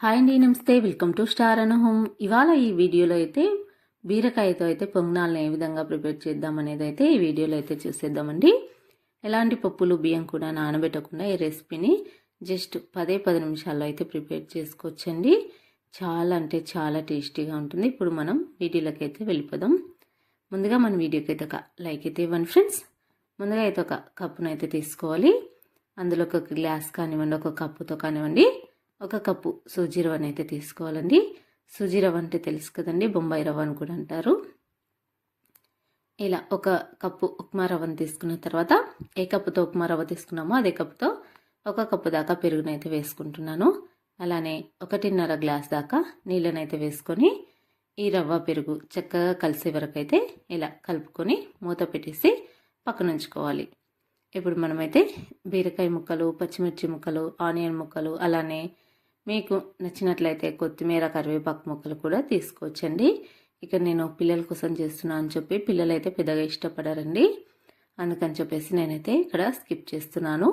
Hi అండి నమస్తే. Welcome to star on home ఇవాళ ఈ వీడియోలో అయితే బీరకాయతో అయితే పొంగనాలను ఏ విధంగా ప్రిపేర్ చేద్దాం అనేది అయితే ఈ వీడియోలో అయితే చూసేద్దామండి. ఎలాంటి పప్పులు బియ్యం కూడా నానబెట్టకుండా ఈ రెసిపీని జస్ట్ పదే పది నిమిషాల్లో అయితే ప్రిపేర్ చేసుకోవచ్చండి. చాలా అంటే చాలా టేస్టీగా ఉంటుంది. ఇప్పుడు మనం వీడియోలోకి అయితే వెళ్ళిపోదాం. ముందుగా మన వీడియోకి అయితే ఒక లైక్ అయితే ఇవ్వండి ఫ్రెండ్స్. ముందుగా అయితే ఒక కప్పును అయితే తీసుకోవాలి. అందులో ఒక గ్లాస్ కానివ్వండి ఒక కప్పుతో కానివ్వండి. ఒక కప్పు సూజీ రవ్వను అయితే తీసుకోవాలండి. సూజీ రవ్వ అంటే తెలుసు కదండి బొంబాయి రవ్వ అని కూడా అంటారు. ఇలా ఒక కప్పు ఉప్మా రవ్వను తీసుకున్న తర్వాత ఏ కప్పుతో ఉప్మా రవ్వ తీసుకున్నామో అదే కప్పుతో ఒక కప్పు దాకా పెరుగునైతే వేసుకుంటున్నాను. అలానే ఒకటిన్నర గ్లాస్ దాకా నీళ్ళనైతే వేసుకొని ఈ రవ్వ పెరుగు చక్కగా కలిసే వరకు అయితే ఇలా కలుపుకొని మూత పెట్టేసి పక్కన ఉంచుకోవాలి. ఇప్పుడు మనమైతే బీరకాయ ముక్కలు పచ్చిమిర్చి ముక్కలు ఆనియన్ ముక్కలు అలానే మీకు నచ్చినట్లయితే కొత్తిమీర కరివేపాకు ముక్కలు కూడా తీసుకోవచ్చండి. ఇక్కడ నేను పిల్లల కోసం చేస్తున్నా అని చెప్పి పిల్లలు అయితే పెద్దగా ఇష్టపడారండి. అందుకని చెప్పేసి నేనైతే ఇక్కడ స్కిప్ చేస్తున్నాను.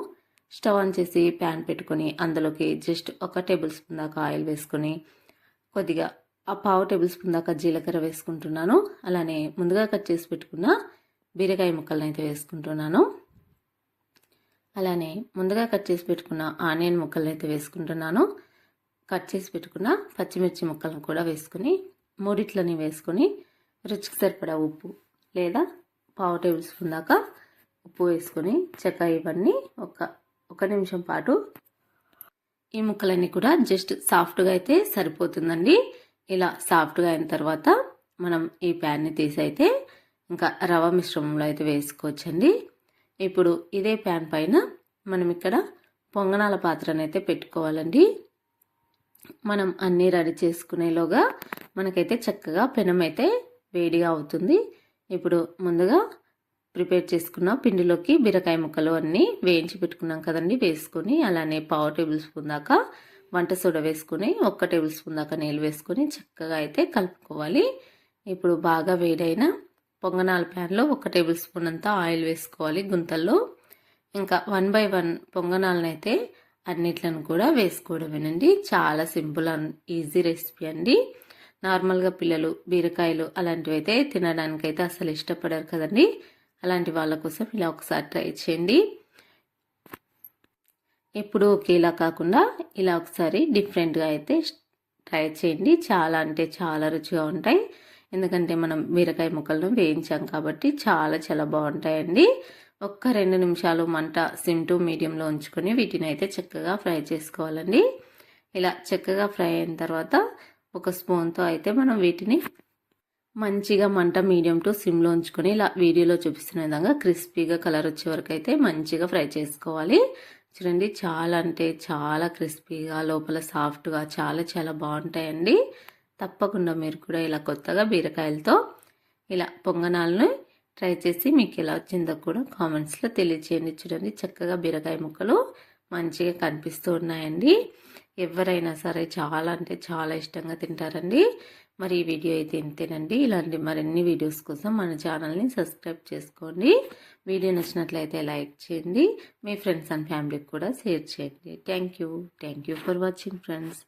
స్టవ్ ఆన్ చేసి ప్యాన్ పెట్టుకొని అందులోకి జస్ట్ ఒక టేబుల్ స్పూన్ దాకా ఆయిల్ వేసుకొని కొద్దిగా ఆ పావు టేబుల్ స్పూన్ దాకా జీలకర్ర వేసుకుంటున్నాను. అలానే ముందుగా కట్ చేసి పెట్టుకున్న బీరకాయ ముక్కలను అయితే వేసుకుంటున్నాను. అలానే ముందుగా కట్ చేసి పెట్టుకున్న ఆనియన్ ముక్కలను అయితే వేసుకుంటున్నాను. కట్ చేసి పెట్టుకున్న పచ్చిమిర్చి ముక్కలను కూడా వేసుకొని మూడిట్లని వేసుకొని రుచికి సరిపడా ఉప్పు లేదా పావు టేబుల్ స్పూన్ దాకా ఉప్పు వేసుకొని చెక్క ఇవన్నీ ఒక ఒక నిమిషం పాటు ఈ ముక్కలన్నీ కూడా జస్ట్ సాఫ్ట్గా అయితే సరిపోతుందండి. ఇలా సాఫ్ట్గా అయిన తర్వాత మనం ఈ ప్యాన్ని తీసి అయితే ఇంకా రవ మిశ్రమంలో అయితే వేసుకోవచ్చండి. ఇప్పుడు ఇదే ప్యాన్ పైన మనం ఇక్కడ పొంగనాల పాత్రనైతే పెట్టుకోవాలండి. మనం అన్నీ రెడీ చేసుకునేలోగా మనకైతే చక్కగా పెనం అయితే వేడిగా అవుతుంది. ఇప్పుడు ముందుగా ప్రిపేర్ చేసుకున్న పిండిలోకి బీరకాయ ముక్కలు అన్నీ వేయించి పెట్టుకున్నాం కదండి వేసుకొని అలానే పావు టేబుల్ స్పూన్ దాకా వంట సోడా వేసుకొని ఒక్క టేబుల్ స్పూన్ దాకా నీళ్ళు వేసుకొని చక్కగా అయితే కలుపుకోవాలి. ఇప్పుడు బాగా వేడైన పొంగనాల ప్యాన్లో ఒక టేబుల్ స్పూన్ అంతా ఆయిల్ వేసుకోవాలి గుంతల్లో. ఇంకా వన్ బై వన్ పొంగనాలను అయితే అన్నిట్లను కూడా వేసుకోవడమేనండి. చాలా సింపుల్ అండ్ ఈజీ రెసిపీ అండి. నార్మల్గా పిల్లలు బీరకాయలు అలాంటివి అయితే తినడానికి అయితే అసలు ఇష్టపడరు కదండి. అలాంటి వాళ్ళ కోసం ఇలా ఒకసారి ట్రై చేయండి. ఎప్పుడు ఒకేలా కాకుండా ఇలా ఒకసారి డిఫరెంట్గా అయితే ట్రై చేయండి. చాలా అంటే చాలా రుచిగా ఉంటాయి. ఎందుకంటే మనం బీరకాయ ముక్కలను వేయించాం కాబట్టి చాలా చాలా బాగుంటాయండి. ఒక్క రెండు నిమిషాలు మంట సిమ్ టు మీడియంలో ఉంచుకొని వీటిని అయితే చక్కగా ఫ్రై చేసుకోవాలండి. ఇలా చక్కగా ఫ్రై అయిన తర్వాత ఒక స్పూన్తో అయితే మనం వీటిని మంచిగా మంట మీడియం టు సిమ్లో ఉంచుకొని ఇలా వీడియోలో చూపిస్తున్న విధంగా క్రిస్పీగా కలర్ వచ్చే వరకు అయితే మంచిగా ఫ్రై చేసుకోవాలి. చూడండి చాలా అంటే చాలా క్రిస్పీగా లోపల సాఫ్ట్గా చాలా చాలా బాగుంటాయండి. తప్పకుండా మీరు కూడా ఇలా కొత్తగా బీరకాయలతో ఇలా పొంగనాలను ట్రై చేసి మీకు ఎలా వచ్చిందో కూడా కామెంట్స్లో తెలియచేయండి. చూడండి చక్కగా బీరకాయ ముక్కలు మంచిగా కనిపిస్తూ ఉన్నాయండి. ఎవరైనా సరే చాలా అంటే చాలా ఇష్టంగా తింటారండి. మరి ఈ వీడియో అయితే ఇంతేనండి. ఇలాంటి మరిన్ని వీడియోస్ కోసం మన ఛానల్ని సబ్స్క్రైబ్ చేసుకోండి. వీడియో నచ్చినట్లయితే లైక్ చేయండి. మీ ఫ్రెండ్స్ అండ్ ఫ్యామిలీకి కూడా షేర్ చేయండి. Thank you. Thank you for watching friends.